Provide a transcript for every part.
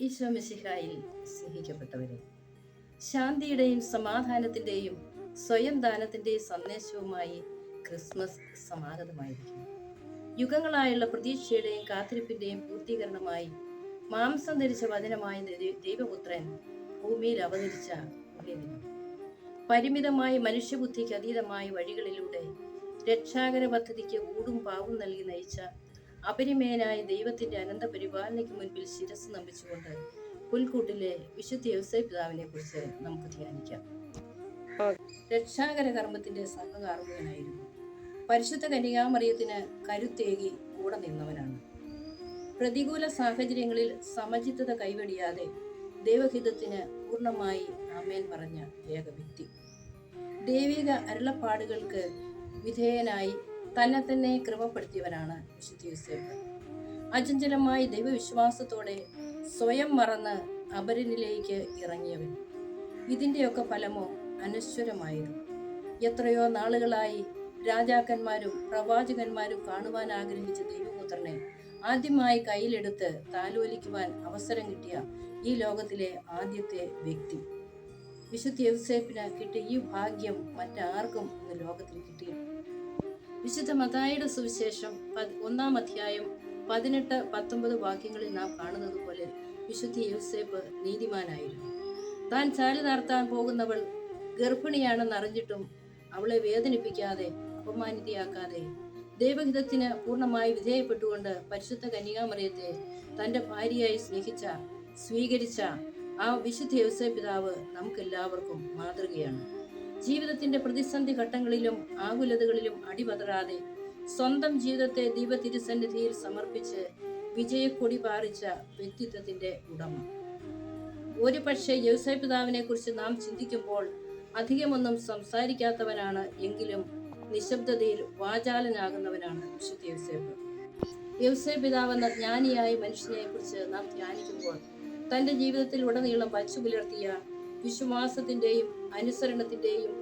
ഈശോ മിശിഹായിൽ സ്നേഹിക്കപ്പെട്ടവരെ ശാന്തിയുടെയും സമാധാനത്തിന്റെയും സ്വയം ദാനത്തിന്റെയും സന്ദേശവുമായി ക്രിസ്മസ് സമാഗതമായിരിക്കുന്നു. യുഗങ്ങളായുള്ള പ്രതീക്ഷയുടെയും കാത്തിരിപ്പിന്റെയും പൂർത്തീകരണമായി മാംസം ധരിച്ച വചനമായ ദൈവപുത്രൻ ഭൂമിയിൽ അവതരിച്ച പുണ്യദിനം പരിമിതമായ മനുഷ്യബുദ്ധിക്ക് അതീതമായ വഴികളിലൂടെ രക്ഷാകര പദ്ധതിക്ക് ഊടും പാവും നൽകി നയിച്ച അപരിമേയനായ ദൈവത്തിന്റെ അനന്ത പരിപാലനയ്ക്ക് മുൻപിൽ ശിരസ് നമ്പിച്ചുകൊണ്ട് പുൽക്കൂട്ടിലെ വിശുദ്ധ വ്യവസായ പിതാവിനെ കുറിച്ച് നമുക്ക് ധ്യാനിക്കാം. രക്ഷാകര കർമ്മത്തിന്റെ സംഘകാർമികനായിരുന്നു പരിശുദ്ധ കന്യകാമറിയത്തിന് കരുത്തേകി കൂടെ നിന്നവനാണ്. പ്രതികൂല സാഹചര്യങ്ങളിൽ സമചിത്തത കൈവെടിയാതെ ദൈവഹിതത്തിന് പൂർണമായി ആമേൻ പറഞ്ഞ ഏക വ്യക്തി. ദൈവിക അരുളപ്പാടുകൾക്ക് വിധേയനായി തന്നെ തന്നെ ക്രമപ്പെടുത്തിയവനാണ് വിശുദ്ധ യൂസേഫ്. അചഞ്ചലമായി ദൈവവിശ്വാസത്തോടെ സ്വയം മറന്ന് അപരനിലേക്ക് ഇറങ്ങിയവൻ. ഇതിന്റെയൊക്കെ ഫലമോ അനശ്വരമായിരുന്നു. എത്രയോ നാളുകളായി രാജാക്കന്മാരും പ്രവാചകന്മാരും കാണുവാൻ ആഗ്രഹിച്ച ദൈവപുത്രനെ ആദ്യമായി കയ്യിലെടുത്ത് താലോലിക്കുവാൻ അവസരം കിട്ടിയ ഈ ലോകത്തിലെ ആദ്യത്തെ വ്യക്തി. വിശുദ്ധ യൗസേപ്പിന് കിട്ടിയ ഈ ഭാഗ്യം മറ്റാർക്കും ഇന്ന് ലോകത്തിൽ കിട്ടിയിട്ടില്ല. വിശുദ്ധ മതായുടെ സുവിശേഷം ഒന്നാം അധ്യായം പതിനെട്ട് പത്തൊമ്പത് വാക്യങ്ങളിൽ നാം കാണുന്നത് പോലെ വിശുദ്ധ യൂസേപ്പ് നീതിമാനായിരുന്നു. താൻ ചാൽ നടത്താൻ പോകുന്നവൾ ഗർഭിണിയാണെന്ന് അറിഞ്ഞിട്ടും അവളെ വേദനിപ്പിക്കാതെ അപമാനിതയാക്കാതെ ദൈവഹിതത്തിന് പൂർണമായി വിധേയപ്പെട്ടുകൊണ്ട് പരിശുദ്ധ കന്യകാമറിയത്തെ തന്റെ ഭാര്യയായി സ്നേഹിച്ച സ്വീകരിച്ച ആ വിശുദ്ധ യവസേ പിതാവ് നമുക്കെല്ലാവർക്കും മാതൃകയാണ്. ജീവിതത്തിന്റെ പ്രതിസന്ധി ഘട്ടങ്ങളിലും ആകുലതകളിലും അടിപതറാതെ സ്വന്തം ജീവിതത്തെ ദൈവ തിരുസന്നിധിയിൽ സമർപ്പിച്ച് വിജയക്കൊടി പാറിച്ച വ്യക്തിത്വത്തിന്റെ ഉടമ. ഒരു പക്ഷേ യവസായ പിതാവിനെ കുറിച്ച് നാം ചിന്തിക്കുമ്പോൾ അധികമൊന്നും സംസാരിക്കാത്തവനാണ് എങ്കിലും നിശബ്ദതയിൽ വാചാലനാകുന്നവനാണ് വിശുദ്ധ യവസേപ്പ് യവസേ പിതാവെന്ന ജ്ഞാനിയായ മനുഷ്യനെ കുറിച്ച് നാം ധ്യാനിക്കുമ്പോൾ തന്റെ ജീവിതത്തിൽ ഉടനീളം വച്ചു പുലർത്തിയ വിശ്വാസത്തിന്റെയും അനുസരണത്തിന്റെയും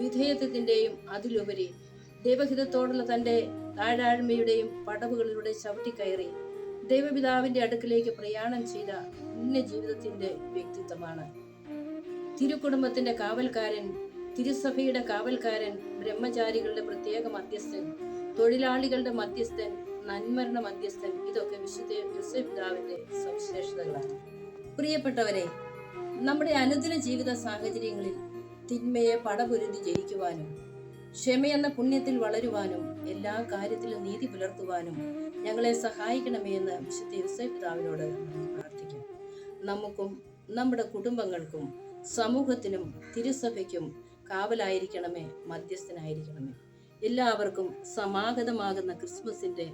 വിധേയത്വത്തിന്റെയും അതിലുപരി ദൈവഹിതത്തോടുള്ള തന്റെ താഴാഴ്മയുടെയും പടവുകളിലൂടെ ചവിട്ടിക്കയറി ദൈവപിതാവിന്റെ അടുക്കിലേക്ക് പ്രയാണം ചെയ്ത പുണ്യ ജീവിതത്തിന്റെ വ്യക്തിത്വമാണ്. തിരുക്കുടുംബത്തിന്റെ കാവൽക്കാരൻ തിരുസഭയുടെ കാവൽക്കാരൻ ബ്രഹ്മചാരികളുടെ പ്രത്യേക മധ്യസ്ഥൻ തൊഴിലാളികളുടെ മധ്യസ്ഥൻ നന്മരണ മധ്യസ്ഥൻ ഇതൊക്കെ വിശുദ്ധ യോസേഫ് പിതാവിന്റെ സവിശേഷതകളാണ്. പ്രിയപ്പെട്ടവരെ നമ്മുടെ അനുദിന ജീവിത സാഹചര്യങ്ങളിൽ തിന്മയെ പടപൊരുതി ജയിക്കുവാനും ക്ഷമയെന്ന പുണ്യത്തിൽ വളരുവാനും എല്ലാ കാര്യത്തിലും നീതി പുലർത്തുവാനും ഞങ്ങളെ സഹായിക്കണമേ എന്ന് വിശുദ്ധ യുസൈ പിതാവിനോട് പ്രാർത്ഥിക്കാം നമുക്കും നമ്മുടെ കുടുംബങ്ങൾക്കും സമൂഹത്തിനും തിരുസഭയ്ക്കും കാവലായിരിക്കണമേ മധ്യസ്ഥനായിരിക്കണമേ. എല്ലാവർക്കും സമാഗതമാകുന്ന ക്രിസ്മസിന്റെ